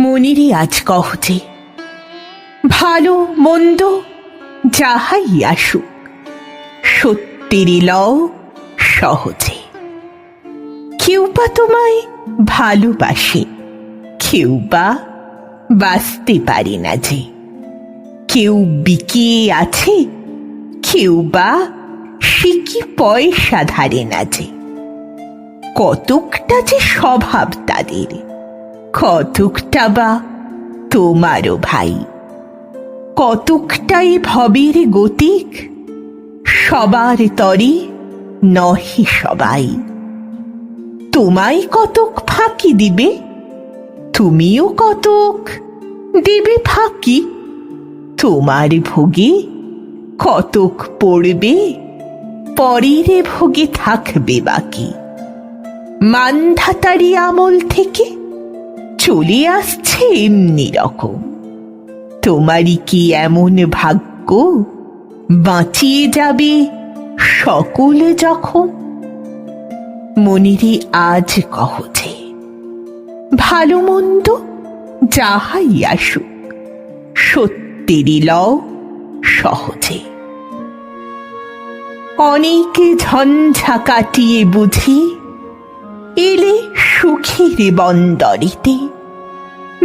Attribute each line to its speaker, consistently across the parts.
Speaker 1: মনিরে আজ কহজে ভালো, মন্দ, যাহাই আসুক, সত্যেরই লও সহজে। কেউ বা তোমায় ভালোবাসে, কেউ বা বাঁচতে পারে না যে। কেউ বিকিয়ে আছে, কেউ বা সে কি পয়সা ধারে না যে। কতকটা যে স্বভাব তাদের। কতকটা বা তোমারও ভাই। কতকটাই ভবের গতিক, সবার তরে নহে সবাই। তোমায় কতক ফাঁকি দিবে, তুমিও কতক দেবে ফাঁকি। তোমার ভোগে কতক পড়বে, পরের ভোগে থাকবে বাকি। মানধাতারি আমল থেকে চলে আসছে এমনি রকম। তোমারই কি এমন ভাগ্য? বাঁচিয়ে যাবে সকলে যখন? মনিরে আজ কহছে, ভালো মন্দ যাহাই আসুক, সত্যেরই লও সহজে। অনেকে ঝঞ্ঝা কাটিয়ে বুঝি এলে সুখের বন্দরিতে।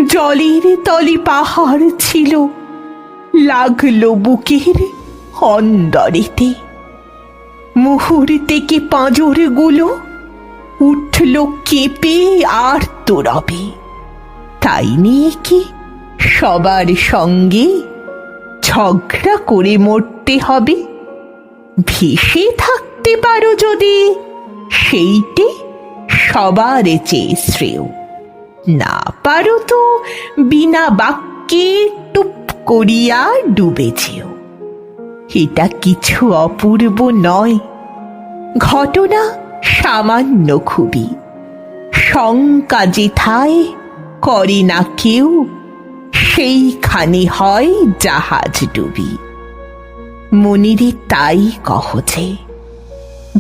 Speaker 1: জলের তলে পাহাড় ছিল, লাগল বুকের অন্দরেতে। মুহূর্তে পাঁজরগুলো উঠল কেঁপে আর তোরবে? তাই নিয়ে কি সবার সঙ্গে ঝগড়া করে মরতে হবে? ভেসে থাকতে পারো যদি, সেইটে সবার চেয়ে শ্রেয় না পারো তো বিনা বাক্যে টুপ করিয়া ডুবেছেও। এটা কিছু অপূর্ব নয়। ঘটনা সামান্য খুবই। শঙ্কা যেথায় করে না কেউ, সেইখানে হয় জাহাজ ডুবি। মনিরে তাই কহছে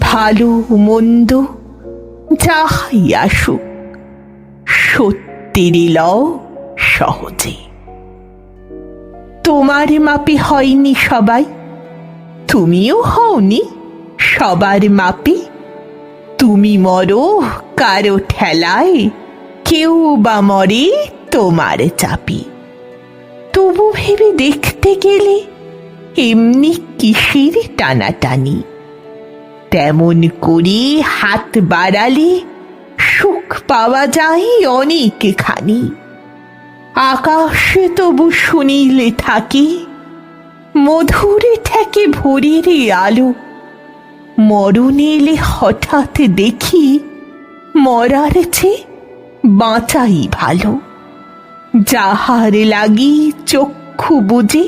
Speaker 1: ভালো মন্দ যাহাই আসুক সত্যের লও সহজে। তোমার মাপে হয়নি সবাই, তুমিও হওনি সবার মাপে। তুমি মরো কারও ঠেলায়, কেউ বা মরে তোমার চাপি। তবু ভেবে দেখতে গেলে এমনি কিসের টানাটানি? তেমন করে হাত বাড়ালে, সুখ পাওয়া যায় অনেকখানি। আকাশে তবু শুনিলে থাকি, মধুরে ঠেকে ভোরের আলো। মরণ এলে হঠাৎ দেখি, মরার চেয়ে বাঁচাই ভালো। যাহার লাগি চক্ষু বুঝে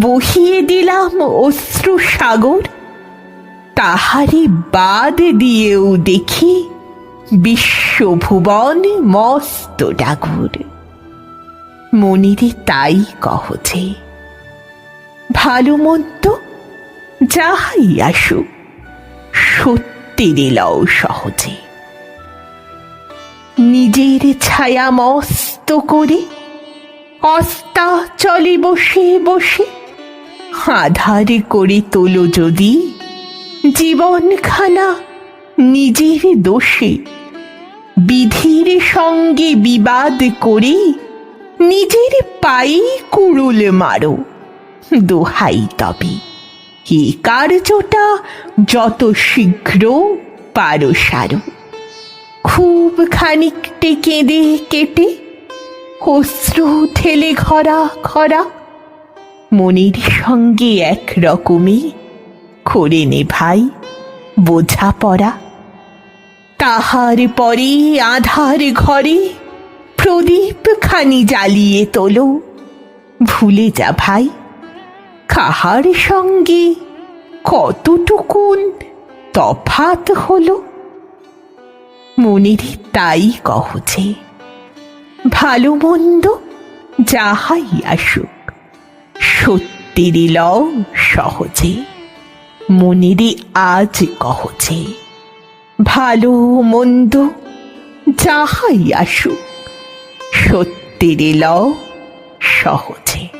Speaker 1: বহিয়ে দিলাম অশ্রু সাগর তাহারে বাদ দিয়েও দেখি বিশ্বভুবন মস্ত ডাগর। মনিরে তাই কহছে ভালো মন্দ যাহাই আসুক, সত্যি দিলাও সহজে। নিজের ছায়া মস্ত করে অস্তা চলে বসে বসে আধারে করে তোলো যদি জীবনখানা নিজের দোষে। বিধির সঙ্গে বিবাদ করে নিজের পায়ে কুড়ুল মারো। দোহাই তবে, এ কার্যটা যত শীঘ্র পারো সারো। খুব খানিকটে কেঁদে কেটে অশ্রু ঠেলে ঘরা খরা মনের সঙ্গে এক রকমই করে নে ভাই বোঝা পড়া তাহার পরে আধার ঘরে প্রদীপ খানি জ্বালিয়ে তোলো। ভুলে যা ভাই, কাহার সঙ্গে কতটুকুন তফাত হলো? মনের তাই কহছে ভালো মন্দ যাহাই আসুক সত্যের লও সহজে। মনেরে আজ কহছে ভালো মন্দ যাহাই আসুক সত্যি লও সহজে।